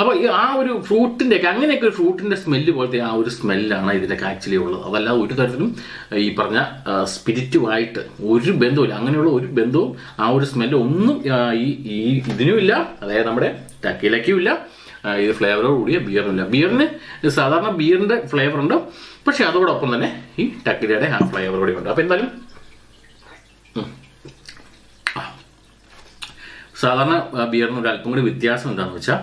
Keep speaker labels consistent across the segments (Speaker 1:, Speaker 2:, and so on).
Speaker 1: അപ്പോൾ ഈ ആ ഒരു ഫ്രൂട്ടിന്റെ അങ്ങനെയൊക്കെ ഒരു ഫ്രൂട്ടിന്റെ സ്മെല്ല് പോലത്തെ ആ ഒരു സ്മെല്ലാണ് ഇതിലൊക്കെ ആക്ച്വലി ഉള്ളത്. അതല്ലാതെ ഒരു തരത്തിലും ഈ പറഞ്ഞ സ്പിരിറ്റുമായിട്ട് ഒരു ബന്ധവുമില്ല. അങ്ങനെയുള്ള ഒരു ബന്ധവും ആ ഒരു സ്മെല്ലും ഒന്നും ഈ ഈ ഇതിനും ഇല്ല. അതായത് നമ്മുടെ ടക്കിലയ്ക്കും ഇല്ല. ഇത് ഫ്ലേവറോട് കൂടിയ ബിയറിനില്ല ബിയറിന് സാധാരണ ബിയറിന്റെ ഫ്ലേവർ ഉണ്ട്. പക്ഷേ അതോടൊപ്പം തന്നെ ഈ ടക്കിലയുടെ ആ ഫ്ലേവർ കൂടി ഉണ്ട്. അപ്പോൾ എന്തായാലും സാധാരണ ബിയറിന് ഒരു അല്പം കൂടി വ്യത്യാസം എന്താണെന്ന് വെച്ചാൽ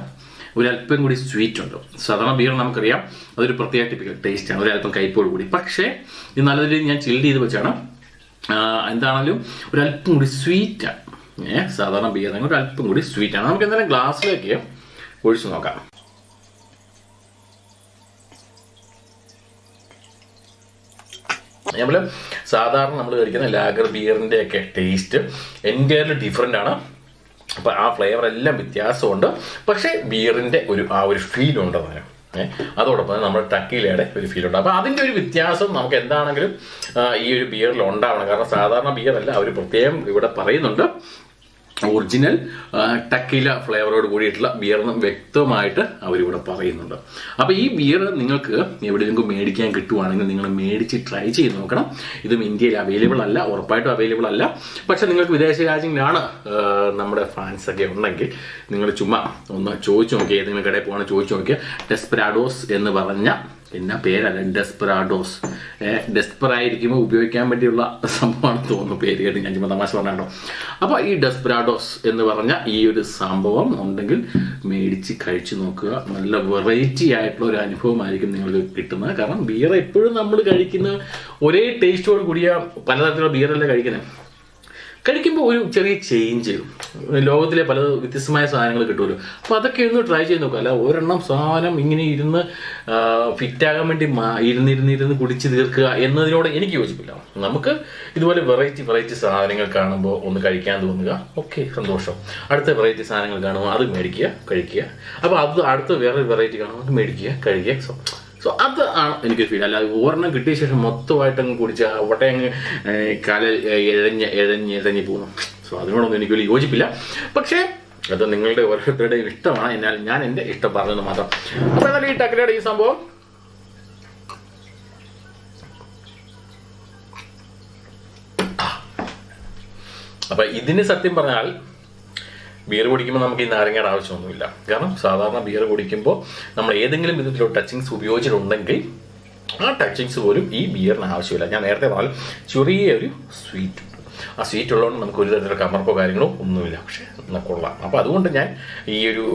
Speaker 1: ഒരു അല്പം കൂടി സ്വീറ്റ് ഉണ്ട്. സാധാരണ ബിയർ നമുക്കറിയാം. അതൊരു പ്രത്യേക ടിപ്പിക്കൽ ടേസ്റ്റാണ് ഒരല്പം കയ്പോട് കൂടി. പക്ഷേ ഇത് നല്ല രീതിയിൽ ഞാൻ ചിൽഡ് ചെയ്ത് വെച്ചാണ്. എന്താണെങ്കിലും ഒരല്പം കൂടി സ്വീറ്റാണ് ഏ സാധാരണ ബിയർ ഒരു അല്പം കൂടി സ്വീറ്റാണ് നമുക്ക് എന്തായാലും ഗ്ലാസ്സിലേക്ക് ഒഴിച്ചു നോക്കാം. നമ്മൾ സാധാരണ നമ്മൾ കഴിക്കുന്ന ലാഗർ ബിയറിന്റെ ഒക്കെ ടേസ്റ്റ് എന്റയർലി ഡിഫറെന്റ് ആണ്. അപ്പോൾ ആ ഫ്ലേവർ എല്ലാം വ്യത്യാസമുണ്ട്. പക്ഷേ ബിയറിന്റെ ഒരു ആ ഒരു ഫീൽ ഉണ്ട് അതിന് അതോടൊപ്പം തന്നെ നമ്മുടെ ടക്കീലയുടെ ഒരു ഫീൽ ഉണ്ട്. അപ്പോൾ അതിന്റെ ഒരു വ്യത്യാസം നമുക്ക് എന്താണെങ്കിലും ഈ ഒരു ബിയറിൽ ഉണ്ടാവണം. കാരണം സാധാരണ ബിയറല്ല അവർ പ്രത്യേകം ഇവിടെ പറയുന്നുണ്ട്. ഒറിജിനൽ ടക്കില ഫ്ലേവറോട് കൂടിയിട്ടുള്ള ബിയറിന് വ്യക്തമായിട്ട് അവരിവിടെ പറയുന്നുണ്ട്. അപ്പോൾ ഈ ബിയർ നിങ്ങൾക്ക് എവിടെയെങ്കിലും മേടിക്കാൻ കിട്ടുവാണെങ്കിൽ നിങ്ങൾ മേടിച്ച് ട്രൈ ചെയ്ത് നോക്കണം. ഇതും ഇന്ത്യയിൽ അവൈലബിൾ അല്ല ഉറപ്പായിട്ടും അവൈലബിൾ അല്ല. പക്ഷെ നിങ്ങൾക്ക് വിദേശ രാജ്യങ്ങളിലാണ് നമ്മുടെ ഫാൻസ് ഒക്കെ ഉണ്ടെങ്കിൽ നിങ്ങൾ ചുമ്മാ ഒന്ന് ചോദിച്ചു നോക്കിയാൽ ഏതെങ്കിലും കടയിൽ പോകണം ചോദിച്ചു നോക്കിയാൽ ടെസ്പ്രാഡോസ് എന്ന് പറഞ്ഞ എന്നാ പേരല്ല ഡെസ്പെറാഡോസ് ഡെസ്പെറായിരിക്കുമ്പോൾ ഉപയോഗിക്കാൻ പറ്റിയുള്ള സംഭവമാണ് തോന്നുന്നു പേര് കേട്ട് ഞാൻ ചുമ്മാ തമാശ പറഞ്ഞോ അപ്പോൾ ഈ ഡെസ്പെറാഡോസ് എന്ന് പറഞ്ഞ ഈ ഒരു സംഭവം ഉണ്ടെങ്കിൽ മേടിച്ച് കഴിച്ചു നോക്കുക. നല്ല വെറൈറ്റി ആയിട്ടുള്ള ഒരു അനുഭവമായിരിക്കും നിങ്ങൾക്ക് കിട്ടുന്നത്. കാരണം ബിയർ എപ്പോഴും നമ്മൾ കഴിക്കുന്ന ഒരേ ടേസ്റ്റോട് കൂടിയ പലതരത്തിലുള്ള ബിയറല്ലേ കഴിക്കുന്നത് കഴിക്കുമ്പോൾ ഒരു ചെറിയ ചേഞ്ച് ലോകത്തിലെ പല വ്യത്യസ്തമായ സാധനങ്ങൾ കിട്ടുമല്ലോ. അപ്പോൾ അതൊക്കെ ഒന്ന് ട്രൈ ചെയ്ത് നോക്കുക അല്ല ഒരെണ്ണം സാധനം ഇങ്ങനെ ഇരുന്ന് ഫിറ്റാകാൻ വേണ്ടി ഇരുന്നിരുന്നിരുന്ന് കുടിച്ച് തീർക്കുക എന്നതിനോട് എനിക്ക് യോജിപ്പില്ല. നമുക്ക് ഇതുപോലെ വെറൈറ്റി വെറൈറ്റി സാധനങ്ങൾ കാണുമ്പോൾ ഒന്ന് കഴിക്കാൻ തോന്നുക. ഓക്കെ സന്തോഷം. അടുത്ത വെറൈറ്റി സാധനങ്ങൾ കാണുമ്പോൾ അത് മേടിക്കുക കഴിക്കുക. അപ്പോൾ അത് അടുത്ത വേറെ വെറൈറ്റി കാണുമ്പോൾ അത് മേടിക്കുക കഴിക്കുക. സോ അത് ആണ് എനിക്ക് ഫീൽ അല്ലാതെ ഒരെണ്ണം കിട്ടിയ ശേഷം മൊത്തമായിട്ട് അങ്ങ് കുടിച്ച് ഒട്ടേ അങ്ങ് കാല എഴഞ്ഞ് എഴഞ്ഞ് എഴഞ്ഞ് പോകുന്നു. സോ അതിനോടൊന്നും എനിക്ക് വലിയ യോജിപ്പില്ല. പക്ഷേ അത് നിങ്ങളുടെ ഓരോരുത്തരുടെയും ഇഷ്ടമാണ്. എന്നാൽ ഞാൻ എന്റെ ഇഷ്ടം പറഞ്ഞത് മാത്രം. അപ്പോൾ എന്നാലും ഈ ടക്കലയുടെ ഈ സംഭവം. അപ്പം ഇതിന് സത്യം പറഞ്ഞാൽ ബിയർ കുടിക്കുമ്പോൾ നമുക്ക് ഈ നാരങ്ങയുടെ ആവശ്യമൊന്നുമില്ല. കാരണം സാധാരണ ബിയർ കുടിക്കുമ്പോൾ നമ്മൾ ഏതെങ്കിലും വിധത്തിലുള്ള ടച്ചിങ്സ് ഉപയോഗിച്ചിട്ടുണ്ടെങ്കിൽ ആ ടച്ചിങ്സ് പോലും ഈ ബിയറിന് ആവശ്യമില്ല. ഞാൻ നേരത്തെ പറഞ്ഞാൽ ചെറിയൊരു സ്വീറ്റ് ആ സ്വീറ്റ് ഉള്ളതുകൊണ്ട് നമുക്ക് ഒരു തരത്തിലുള്ള കമർപ്പോ കാര്യങ്ങളോ ഒന്നുമില്ല. പക്ഷേ കൊള്ളാം. അപ്പോൾ അതുകൊണ്ട് ഞാൻ ഈ ഒരു